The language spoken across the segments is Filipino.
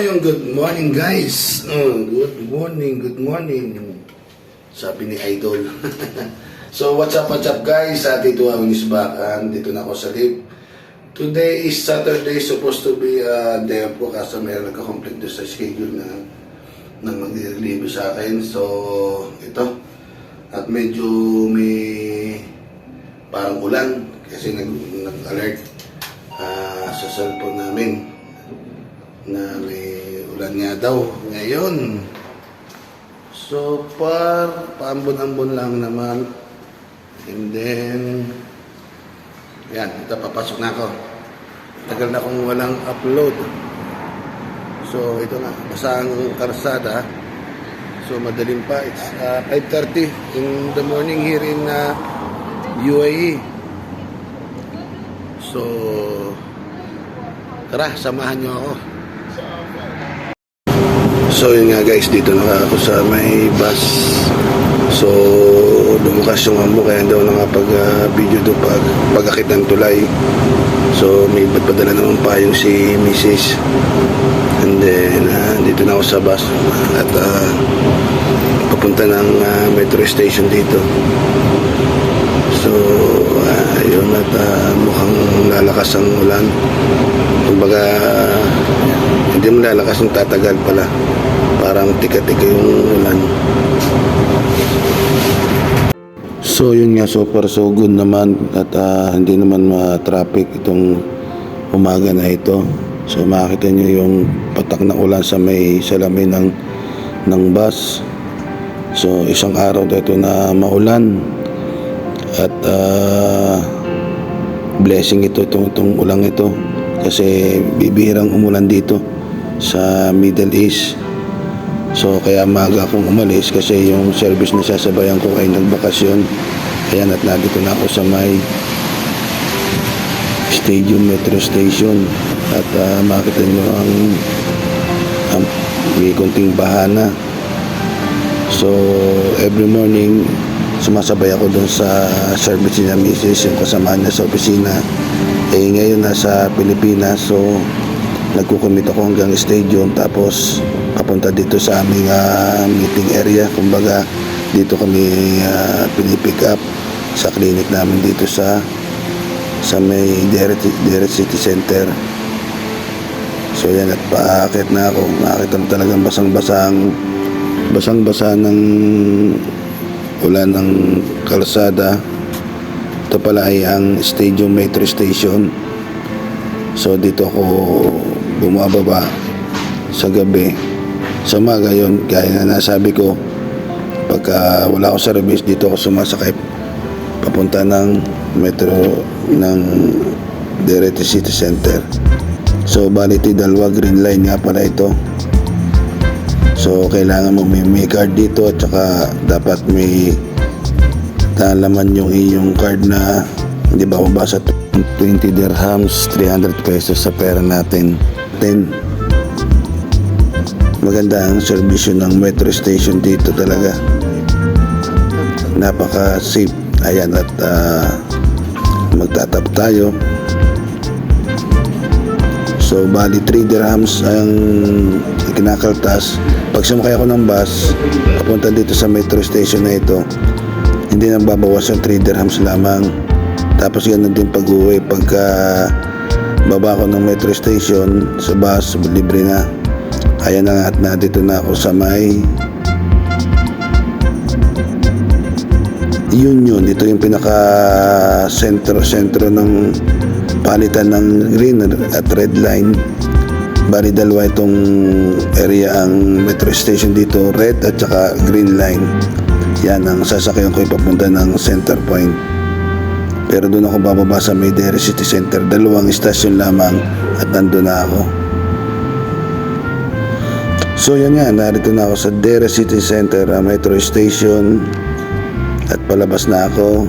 yung good morning guys. Oh, good morning, good morning. Sabi ni Idol. so what's up, what's up guys? Sa Tito Awin is back and dito na ako sa live. Today is Saturday, supposed to be a day off ko kasi meron nagka-complete sa schedule na na mag-relieve sa akin. So, ito. At medyo may parang ulan kasi nag, nag-alert ah, sa cellphone namin na may ulan nga daw ngayon. So far, paambon-ambon lang naman. And then, yan, ito papasok na ako. Tagal na akong walang upload. So ito nga, basa ang karsada. So madaling pa, it's uh, 5.30 in the morning here in uh, UAE. So, tara, samahan nyo ako. So yun nga guys, dito na ako sa may bus. So lumukas yung amo kaya daw nakapag-video do pag pagakit ng tulay. So may padala naman pa yung si Mrs. And then ah, dito na ako sa bus at ah, papunta ng ah, metro station dito. So ah, yun at ah, mukhang lalakas ang ulan. Kumbaga hindi mo lalakas ng tatagal pala. Parang tika-tika yung ulan. So yun nga, so far so good naman at ah, hindi naman ma-traffic itong umaga na ito. So makikita nyo yung patak na ulan sa may salamin ng, ng bus. So isang araw na ito na maulan at ah, blessing ito itong, itong ulang ito kasi bibihirang umulan dito sa Middle East. So kaya maaga akong umalis kasi yung service na sasabayan ko ay nagbakasyon. Ayan at nandito na ako sa may Stadium Metro Station at ah, makita nyo ang, ang may konting bahana. So every morning sumasabay ako doon sa service niya misis yung kasama niya sa opisina. Eh ngayon nasa Pilipinas so nagkukumit ako hanggang stadium tapos papunta dito sa aming ah, meeting area. Kumbaga dito kami ah, pinipick up sa clinic namin dito sa sa may Deret, Deret City Center. So yan at paakit na ako. Makakita mo talagang basang-basang basang-basa ng ulan ng kalsada. Ito pala ay ang Stadium Metro Station. So dito ako bumababa sa gabi sa umaga yun gaya na nasabi ko pagka wala akong service dito ako sumasakay papunta ng metro ng Derete City Center. So bali ito dalawa green line nga pala ito. So kailangan mo may, may card dito at saka dapat may nalaman yung iyong card na hindi ba mabasa 20 dirhams 300 pesos sa pera natin. 10 maganda ang serbisyo ng metro station dito talaga. Napaka safe. Ayan at ah, magtatap tayo. So bali 3 dirhams ang kinakaltas. Pag sumakay ako ng bus papunta dito sa metro station na ito hindi nang babawas yung 3 dirhams lamang. Tapos ganun din pag uwi pagka baba ko ng metro station sa bus libre na Ayan na at nandito na ako sa may Union. Ito yung pinaka sentro sentro ng palitan ng green at red line. Bali dalawa itong area ang metro station dito, red at saka green line. Yan ang sasakyan ko ipapunta ng center point. Pero doon ako bababa sa Maydere City Center. Dalawang istasyon lamang at nandun na ako. So yan nga, narito na ako sa Dere City Center, uh, metro station at palabas na ako.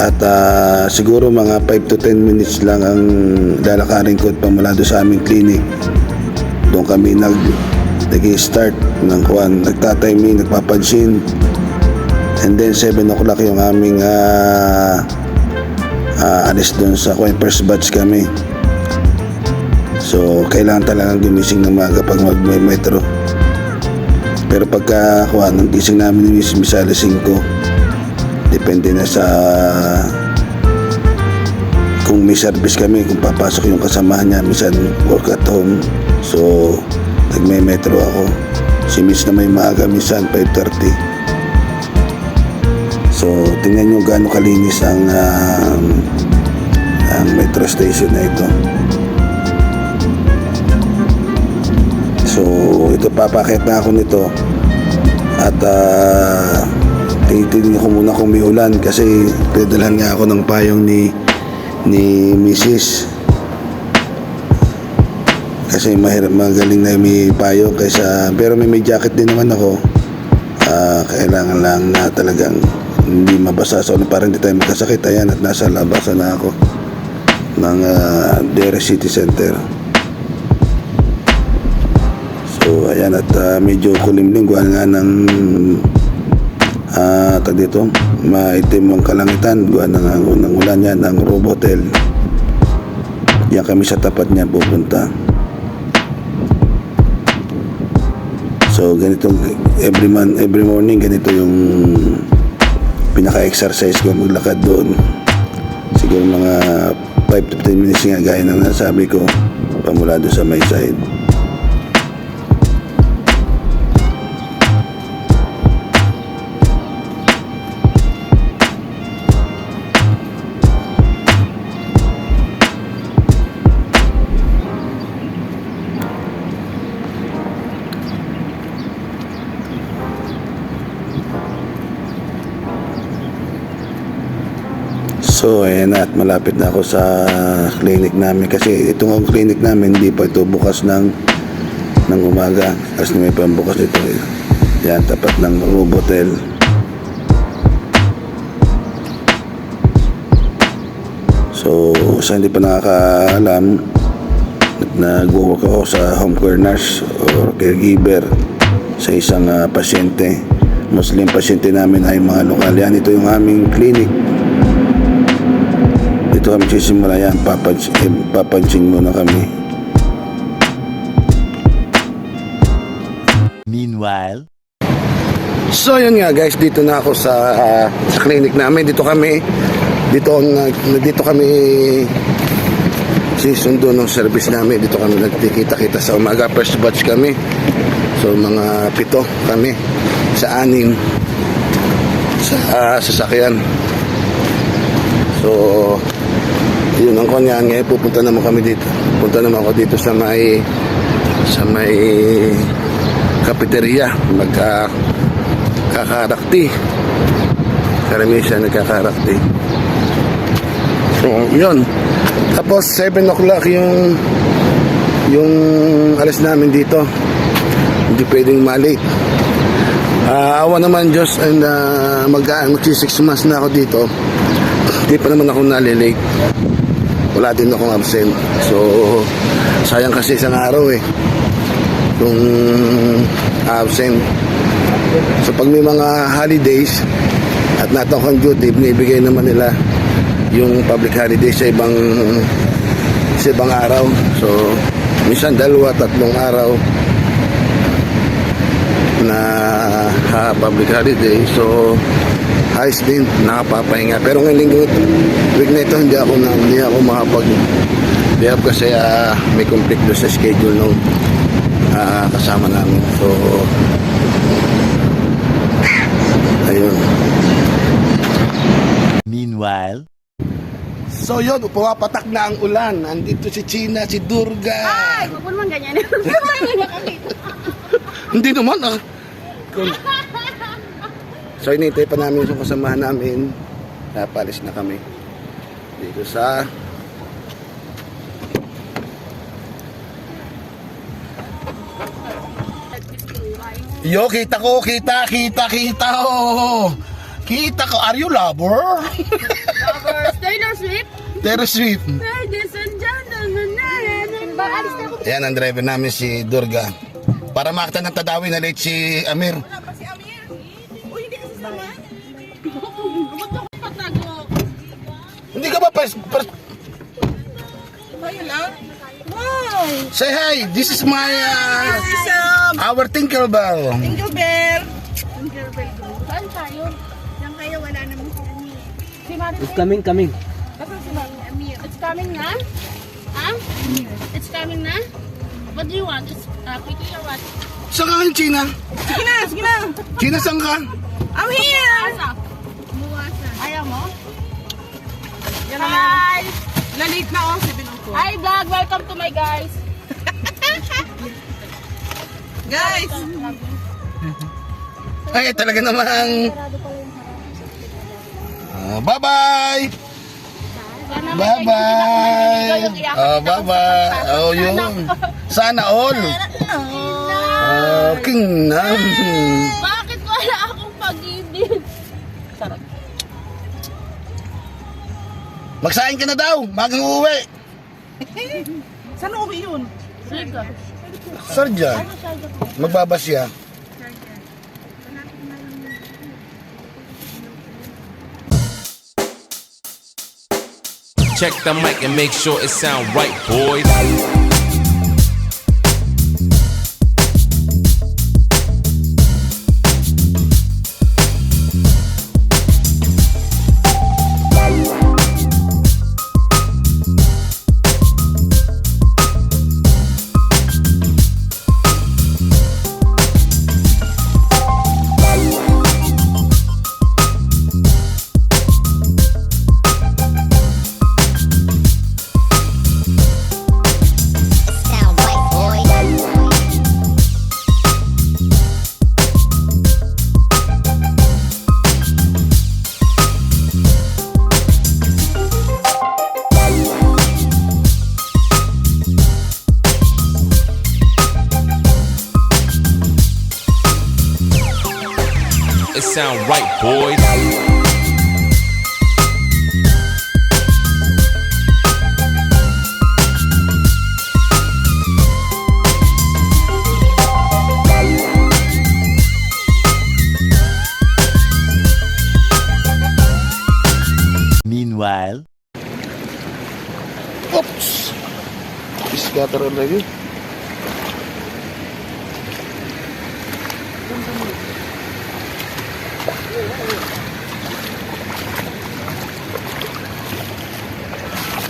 At ah, siguro mga 5 to 10 minutes lang ang lalakarin ko at pamula doon sa aming clinic. Doon kami nag nag-start ng kuwan, nagtatiming, nagpapansin. And then 7 o'clock yung aming ah, ah, alis doon sa kuwan, first batch kami. So, kailangan talagang gumising ng maga pag mag-metro. Pero pagka kuha ng gising namin ni Miss alas 5, depende na sa kung may service kami, kung papasok yung kasamahan niya, minsan work at home. So, nagme-metro ako. Si Miss na may maaga, minsan 5.30. So, tingnan nyo gaano kalinis ang um, ang metro station na ito. So, ito papakit na ako nito. At uh, titignan ko muna kung may ulan kasi pinadalhan nga ako ng payong ni ni Mrs. Kasi mahirap magaling na may payo kaysa pero may, may jacket din naman ako. Ah, kailangan lang na talagang hindi mabasa so para hindi tayo magkasakit ayan at nasa labasan na ako ng uh, Dere City Center. Ayan at ah, medyo kulimlim gawa nga ng ah uh, dito maitim ang kalangitan gawa ng, ng, ulan yan ng Robotel. Yan kami sa tapat niya pupunta. So ganito every man every morning ganito yung pinaka-exercise ko maglakad doon. Siguro mga 5 to 10 minutes nga gaya ng nasabi ko pamula doon sa may side. So, ayan na at malapit na ako sa clinic namin kasi itong ang clinic namin hindi pa ito bukas ng ng umaga kasi may pambukas ito eh. Yan, tapat ng Robotel. So, sa hindi pa nakakaalam, nagwo-work ako sa home care nurse or caregiver sa isang ah, pasyente. Ang pasyente namin ay mga lokal. Yan, ito yung aming clinic. Dito kami sisimula yan. Papansin, eh, papansin muna kami. Meanwhile, So yun nga guys, dito na ako sa ah, sa clinic namin. Dito kami dito na dito kami sisundo ng service namin. Dito kami nagkikita-kita sa umaga. First batch kami. So mga pito kami sa anim sa ah, sasakyan. So yun ang kanyan ngayon pupunta naman kami dito. Punta naman ako dito sa may sa may cafeteria. Magka kakarakti. Karamihan siya nagkakarakti. So yun. Tapos 7 o'clock yung yung alas namin dito. Hindi pwedeng malate. Ah, awa naman Diyos and uh, mag magsi 6 months na ako dito. Hindi pa naman ako nalilate wala din akong absent so sayang kasi isang araw eh kung absent So pag may mga holidays at natok ang duty, binibigay naman nila yung public holiday sa ibang sa ibang araw. So minsan dalawa, tatlong araw na ha, public holiday. So ayos din, nakapapahinga. Pero ngayong linggo, week na ito, hindi ako na, hindi ako makapag hindi ako kasi ah, may conflict doon sa schedule nung ah, kasama namin. So Ayun. meanwhile, So yun, pumapatak na ang ulan. Andito si China, si Durga. Ay, huwag mo naman ganyan. Hindi naman ah. Kung- So inintay pa namin yung kasamahan namin. Napalis na kami. Dito sa Yo, kita ko, kita, kita, kita, oh. Kita ko, are you lover? Lovers, Taylor Swift. Taylor Swift. Ladies and gentlemen, ba, alis na ako. Yan ang driver namin si Durga. Para makita ng tadawin na late si Amir. Hindi ka ba lang. Hi! Say hi. This is my uh, This is um, our. Tingle Bell. Tingle Bell Group. Saan tayo? Diyan kayo, wala naman si Amir. Si Maricel? It's coming, coming. Nasaan si Amir? It's coming na? Ha? It's coming na? What do you want? It's uh, quickly or what? Saan ka ngayon, China? Sige na, sige na. China, saan ka? I'm here! Na-late na ako, 7 ako. Hi vlog! Welcome to my guys! Guys, Ay, talaga namang... Ah, bye-bye! Bye-bye! na Oh, bye-bye! Oh, yun. Sana all. Oh, king nam. Magsain ka na daw. Magang uuwi. saan uwi yun? Sige. Sarja. Magbabasya. Check the mic and make sure it sound right, boys. Sound right, boys. Meanwhile, Oops. Scatter already.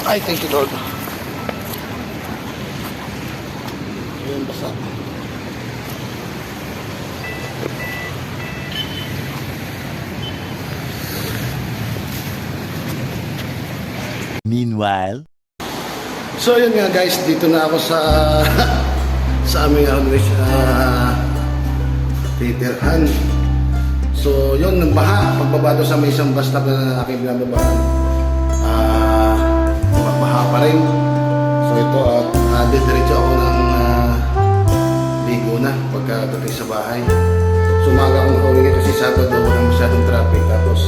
Ay, thank you, Lord. Ayun, basa. meanwhile, So yun nga guys, dito na ako sa sa aming always uh, titirhan. So yun, nang baha, pagbaba doon sa may isang bus stop na aking binababaan, ah, uh, baha pa rin. So ito, at uh, didiretso ako ng uh, ligo na pagkadating sa bahay. So umaga akong nakauwi kasi Sabado, walang masyadong traffic. Tapos